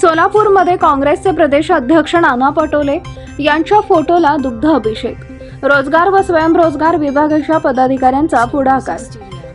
सोलापूरमध्ये काँग्रेसचे प्रदेश अध्यक्ष नाना पटोले यांच्या फोटोला दुग्ध अभिषेक. रोजगार व स्वयंरोजगार विभागाच्या पदाधिकाऱ्यांचा पुढाकार.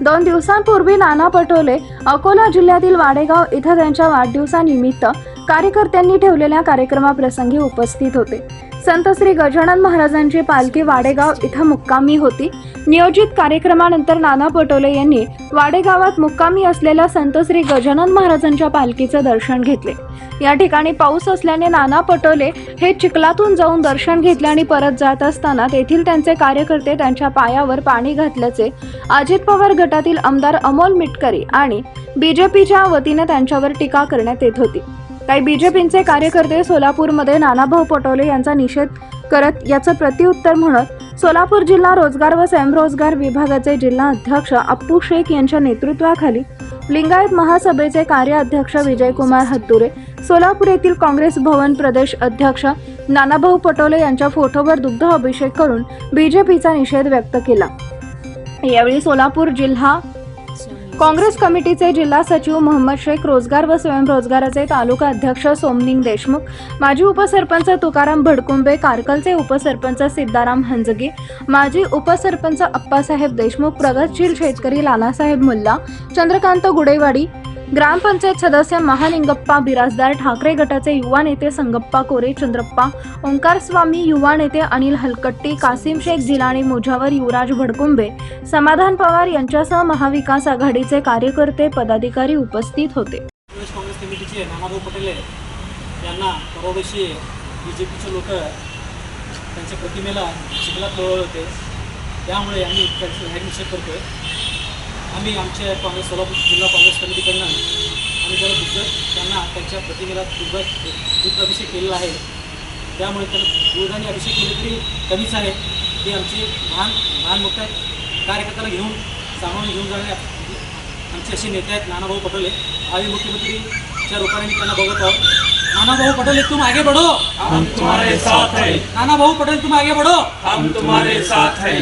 दोन दिवसांपूर्वी नाना पटोले अकोला जिल्ह्यातील वाडेगाव इथं त्यांच्या वाढदिवसानिमित्त कार्यकर्त्यांनी ठेवलेल्या कार्यक्रमाप्रसंगी उपस्थित होते. संत श्री गजानन महाराजांची पालखी वाडेगाव इथं मुक्कामी होती. नियोजित कार्यक्रमानंतर नाना पटोले यांनी वाडेगावात मुक्कामी असलेल्या संत श्री गजानन महाराजांच्या पालखीचं दर्शन घेतले. या ठिकाणी पाऊस असल्याने नाना पटोले हे चिखलातून जाऊन दर्शन घेतले आणि परत जात असताना तेथील त्यांचे कार्यकर्ते त्यांच्या पायावर पाणी घातल्याचे अजित पवार गटातील आमदार अमोल मिटकरी आणि बीजेपीच्या वतीने त्यांच्यावर टीका करण्यात येत होती. काही बीजेपीचे कार्यकर्ते सोलापूरमध्ये नानाभाऊ पटोले यांचा निषेध करत याचं प्रत्युत्तर म्हणत सोलापूर जिल्हा रोजगार व स्वयंरोजगार विभागाचे जिल्हा अध्यक्ष अप्पू शेख यांच्या नेतृत्वाखाली लिंगायत महासभेचे कार्याध्यक्ष विजयकुमार हत्तुरे सोलापूर येथील काँग्रेस भवन प्रदेश अध्यक्ष नानाभाऊ पटोले यांच्या फोटोवर दुग्ध अभिषेक करून बीजेपीचा निषेध व्यक्त केला. यावेळी सोलापूर जिल्हा काँग्रेस कमिटीचे जिल्हा सचिव मोहम्मद शेख रोजगार व स्वयंरोजगाराचे तालुका अध्यक्ष सोमनिंग देशमुख माजी उपसरपंच तुकाराम भडकुंबे कारकलचे उपसरपंच सिद्धाराम हंजगे माजी उपसरपंच अप्पासाहेब देशमुख प्रगतशील शेतकरी लालासाहेब मुल्ला चंद्रकांत गुडेवाडी ग्रामपंचायत सदस्य महालिंगप्पा बिराजदार ठाकरे गटाचे युवा नेते संगप्पा कोरे चंद्रप्पा ओंकार स्वामी युवा नेते अनिल हलकट्टी कासिम शेख जिलाणी मोजावर युवराज भडकुंबे समाधान पवार यांच्यासह महाविकास आघाडीचे कार्यकर्ते पदाधिकारी उपस्थित होते. प्रदेश काँग्रेस कमिटीचे नानाभाऊ पटेले यांना परवा बी जे पीचे लोक त्यांच्या प्रतिमेला चिखलात लोळवले होते. त्यामुळे आम्ही त्यांचा निषेध करतोय. आम्ही आमच्या काँग्रेस सोलापूर जिल्हा काँग्रेस कमिटीकडनं आम्ही जरा दुग्ध त्यांना त्यांच्या प्रतिमेला दुग्ध दुग्ध अभिषेक केलेला आहे. त्यामुळे त्यांना दुधाने अभिषेक केले तरी कमीच आहे. ते आमचे लहान मोठ्या कार्यकर्त्याला घेऊन सामावून घेऊन जाण्या आमचे असे नेते आहेत नानाभाऊ पटोले. आम्ही मुख्यमंत्रीच्या रूपाने मी त्यांना बघत आहोत. नानाभाऊ पटोले तुम आगे बढ़ो हम तुम्हारे साथ हैं. नानाभाऊ पटेल तुम आगे बढ़ो हम तुम्हारे साथ हैं.